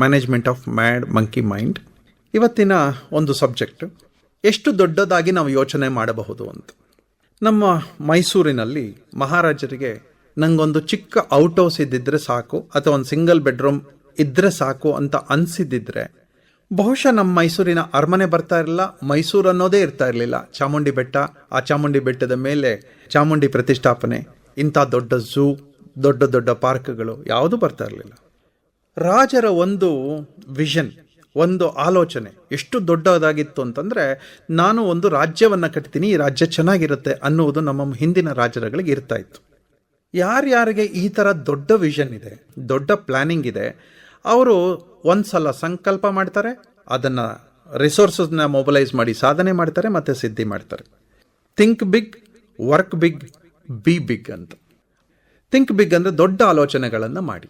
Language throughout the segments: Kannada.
Management of mad monkey mind ಇವತ್ತಿನ ಒಂದು ಸಬ್ಜೆಕ್ಟ್, ಎಷ್ಟು ದೊಡ್ಡದಾಗಿ ನಾವು ಯೋಚನೆ ಮಾಡಬಹುದು ಅಂತ. ನಮ್ಮ ಮೈಸೂರಿನಲ್ಲಿ ಮಹಾರಾಜರಿಗೆ ನಂಗೊಂದು ಚಿಕ್ಕ ಔಟ್ ಹೌಸ್ ಇದ್ದಿದ್ರೆ ಸಾಕು, ಅಥವಾ ಒಂದು ಸಿಂಗಲ್ ಬೆಡ್ರೂಮ್ ಇದ್ದರೆ ಸಾಕು ಅಂತ ಅನಿಸಿದ್ದಿದ್ರೆ, ಬಹುಶಃ ನಮ್ಮ ಮೈಸೂರಿನ ಅರಮನೆ ಬರ್ತಾ ಇರಲಿಲ್ಲ, ಮೈಸೂರು ಅನ್ನೋದೇ ಇರ್ತಾ ಇರಲಿಲ್ಲ. ಚಾಮುಂಡಿ ಬೆಟ್ಟ, ಆ ಚಾಮುಂಡಿ ಬೆಟ್ಟದ ಮೇಲೆ ಚಾಮುಂಡಿ ಪ್ರತಿಷ್ಠಾಪನೆ, ಇಂಥ ದೊಡ್ಡ ಝೂ ದೊಡ್ಡ ದೊಡ್ಡ ಪಾರ್ಕ್ಗಳು ಯಾವುದೂ ಬರ್ತಾ ಇರಲಿಲ್ಲ. ರಾಜರ ಒಂದು ವಿಷನ್, ಒಂದು ಆಲೋಚನೆ ಎಷ್ಟು ದೊಡ್ಡದಾಗಿತ್ತು ಅಂತಂದರೆ ನಾನು ಒಂದು ರಾಜ್ಯವನ್ನು ಕಟ್ತೀನಿ, ಈ ರಾಜ್ಯ ಚೆನ್ನಾಗಿರುತ್ತೆ ಅನ್ನುವುದು ನಮ್ಮ ಹಿಂದಿನ ರಾಜರುಗಳಿಗೆ ಇರ್ತಾ ಇತ್ತು. ಯಾರ್ಯಾರಿಗೆ ಈ ಥರ ದೊಡ್ಡ ವಿಷನ್ ಇದೆ, ದೊಡ್ಡ ಪ್ಲ್ಯಾನಿಂಗ್ ಇದೆ, ಅವರು ಒಂದು ಸಲ ಸಂಕಲ್ಪ ಮಾಡ್ತಾರೆ, ಅದನ್ನು ರಿಸೋರ್ಸಸ್ನ ಮೊಬಲೈಸ್ ಮಾಡಿ ಸಾಧನೆ ಮಾಡ್ತಾರೆ ಮತ್ತು ಸಿದ್ಧಿ ಮಾಡ್ತಾರೆ. Think big work big be big ಅಂತ. ಥಿಂಕ್ ಬಿಗ್ ಅಂದರೆ ದೊಡ್ಡ ಆಲೋಚನೆಗಳನ್ನು ಮಾಡಿ.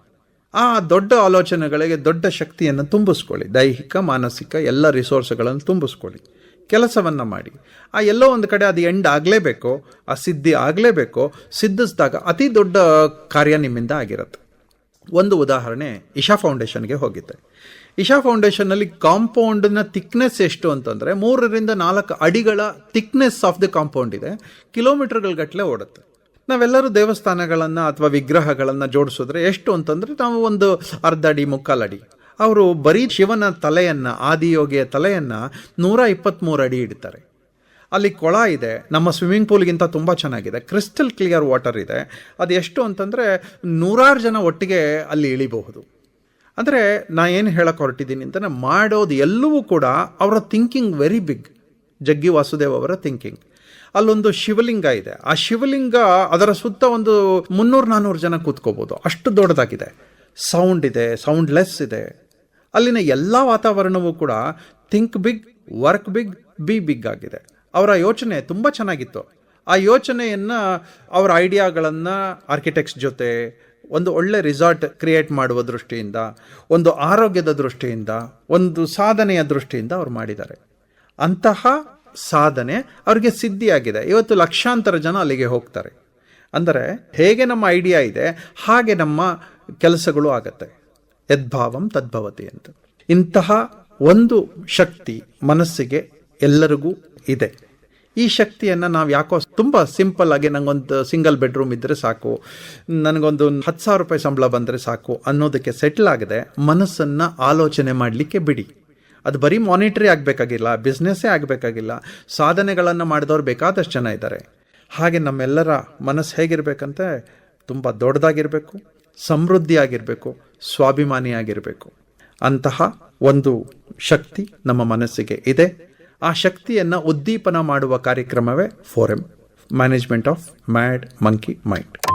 ಆ ದೊಡ್ಡ ಆಲೋಚನೆಗಳಿಗೆ ದೊಡ್ಡ ಶಕ್ತಿಯನ್ನು ತುಂಬಿಸ್ಕೊಳ್ಳಿ. ದೈಹಿಕ, ಮಾನಸಿಕ ಎಲ್ಲ ರಿಸೋರ್ಸ್ಗಳನ್ನು ತುಂಬಿಸ್ಕೊಳ್ಳಿ. ಕೆಲಸವನ್ನು ಮಾಡಿ. ಆ ಎಲ್ಲೋ ಒಂದು ಕಡೆ ಅದು ಎಂಡ್ ಆಗಲೇಬೇಕು, ಆ ಸಿದ್ಧಿ ಆಗಲೇಬೇಕು, ಸಿದ್ಧಿಸಿದಾಗ ಅತಿ ದೊಡ್ಡ ಕಾರ್ಯ ನಿಮ್ಮಿಂದ ಆಗಿರುತ್ತೆ. ಒಂದು ಉದಾಹರಣೆ ಇಶಾ ಫೌಂಡೇಶನ್ಗೆ ಹೋಗಿದ್ದೆ. ಇಶಾ ಫೌಂಡೇಶನ್ನಲ್ಲಿ ಕಾಂಪೌಂಡ್ನ ಥಿಕ್ನೆಸ್ ಎಷ್ಟು ಅಂತಂದರೆ ಮೂರರಿಂದ ನಾಲ್ಕು ಅಡಿಗಳ ಥಿಕ್ನೆಸ್ ಆಫ್ ದಿ ಕಾಂಪೌಂಡ್ ಇದೆ. ಕಿಲೋಮೀಟರ್ಗಳ ಗಟ್ಟಲೆ ಓಡುತ್ತೆ. ನಾವೆಲ್ಲರೂ ದೇವಸ್ಥಾನಗಳನ್ನು ಅಥವಾ ವಿಗ್ರಹಗಳನ್ನು ಜೋಡಿಸಿದ್ರೆ ಎಷ್ಟು ಅಂತಂದರೆ ನಾವು ಒಂದು ಅರ್ಧ ಅಡಿ ಮುಕ್ಕಾಲಡಿ. ಅವರು ಬರೀ ಶಿವನ ತಲೆಯನ್ನು, ಆದಿಯೋಗಿಯ ತಲೆಯನ್ನು ನೂರ ಇಪ್ಪತ್ತ್ಮೂರು ಅಡಿ ಇಡ್ತಾರೆ. ಅಲ್ಲಿ ಕೊಳ ಇದೆ, ನಮ್ಮ ಸ್ವಿಮ್ಮಿಂಗ್ ಪೂಲ್ಗಿಂತ ತುಂಬ ಚೆನ್ನಾಗಿದೆ ಕ್ರಿಸ್ಟಲ್ ಕ್ಲಿಯರ್ ವಾಟರ್ ಇದೆ. ಅದು ಎಷ್ಟು ಅಂತಂದರೆ ನೂರಾರು ಜನ ಒಟ್ಟಿಗೆ ಅಲ್ಲಿ ಇಳಿಬಹುದು. ಅಂದರೆ ನಾ ಏನು ಹೇಳಕ್ಕೆ ಹೊರಟಿದ್ದೀನಿ ಅಂತಂದರೆ ಮಾಡೋದು ಎಲ್ಲವೂ ಕೂಡ ಅವರ ಥಿಂಕಿಂಗ್ ವೆರಿ ಬಿಗ್ ಜಗ್ಗಿ ವಾಸುದೇವ್ ಅವರ ಥಿಂಕಿಂಗ್ ಅಲ್ಲೊಂದು ಶಿವಲಿಂಗ ಇದೆ. ಆ ಶಿವಲಿಂಗ ಅದರ ಸುತ್ತ ಒಂದು ಮುನ್ನೂರು ನಾನ್ನೂರು ಜನ ಕೂತ್ಕೋಬೋದು. ಅಷ್ಟು ದೊಡ್ಡದಾಗಿದೆ. ಸೌಂಡ್ ಇದೆ ಸೌಂಡ್ಲೆಸ್ ಇದೆ. ಅಲ್ಲಿನ ಎಲ್ಲ ವಾತಾವರಣವೂ ಕೂಡ think big work big be big ಆಗಿದೆ. ಅವರ ಯೋಚನೆ ತುಂಬ ಚೆನ್ನಾಗಿತ್ತು. ಆ ಯೋಚನೆಯನ್ನು, ಅವರ ಐಡಿಯಾಗಳನ್ನು ಆರ್ಕಿಟೆಕ್ಟ್ಸ್ ಜೊತೆ, ಒಂದು ಒಳ್ಳೆ ರಿಸಾರ್ಟ್ ಕ್ರಿಯೇಟ್ ಮಾಡುವ ದೃಷ್ಟಿಯಿಂದ, ಒಂದು ಆರೋಗ್ಯದ ದೃಷ್ಟಿಯಿಂದ, ಒಂದು ಸಾಧನೆಯ ದೃಷ್ಟಿಯಿಂದ ಅವ್ರು ಮಾಡಿದ್ದಾರೆ. ಅಂತಹ ಸಾಧನೆ ಅವ್ರಿಗೆ ಸಿದ್ಧಿಯಾಗಿದೆ. ಇವತ್ತು ಲಕ್ಷಾಂತರ ಜನ ಅಲ್ಲಿಗೆ ಹೋಗ್ತಾರೆ. ಅಂದರೆ ಹೇಗೆ ನಮ್ಮ ಐಡಿಯಾ ಇದೆ, ಹಾಗೆ ನಮ್ಮ ಕೆಲಸಗಳು ಆಗತ್ತೆ. ಯದ್ಭಾವಂ ತದ್ಭವತಿ ಅಂತ. ಇಂತಹ ಒಂದು ಶಕ್ತಿ ಮನಸ್ಸಿಗೆ ಎಲ್ಲರಿಗೂ ಇದೆ. ಈ ಶಕ್ತಿಯನ್ನು ನಾವು ಯಾಕೋ ತುಂಬ ಸಿಂಪಲ್ ಆಗಿ ನನಗೊಂದು ಸಿಂಗಲ್ ಬೆಡ್ರೂಮ್ ಇದ್ದರೆ ಸಾಕು, ನನಗೊಂದು ಹತ್ತು ಸಾವಿರ ರೂಪಾಯಿ ಸಂಬಳ ಬಂದರೆ ಸಾಕು ಅನ್ನೋದಕ್ಕೆ ಸೆಟ್ಲ್ ಆಗದೆ ಮನಸ್ಸನ್ನು ಆಲೋಚನೆ ಮಾಡಲಿಕ್ಕೆ ಬಿಡಿ. ಅದು ಬರೀ ಮಾನಿಟ್ರಿ ಆಗಬೇಕಾಗಿಲ್ಲ ಬಿಸ್ನೆಸ್ಸೇ ಆಗಬೇಕಾಗಿಲ್ಲ. ಸಾಧನೆಗಳನ್ನು ಮಾಡಿದವ್ರು ಬೇಕಾದಷ್ಟು ಜನ ಇದ್ದಾರೆ ಹಾಗೆ ನಮ್ಮೆಲ್ಲರ ಮನಸ್ಸು ಹೇಗಿರಬೇಕಂತೆ? ತುಂಬ ದೊಡ್ಡದಾಗಿರಬೇಕು, ಸಮೃದ್ಧಿಯಾಗಿರಬೇಕು, ಸ್ವಾಭಿಮಾನಿಯಾಗಿರಬೇಕು. ಅಂತಹ ಒಂದು ಶಕ್ತಿ ನಮ್ಮ ಮನಸ್ಸಿಗೆ ಇದೆ. ಆ ಶಕ್ತಿಯನ್ನು ಉದ್ದೀಪನ ಮಾಡುವ ಕಾರ್ಯಕ್ರಮವೇ forum management of mad monkey mind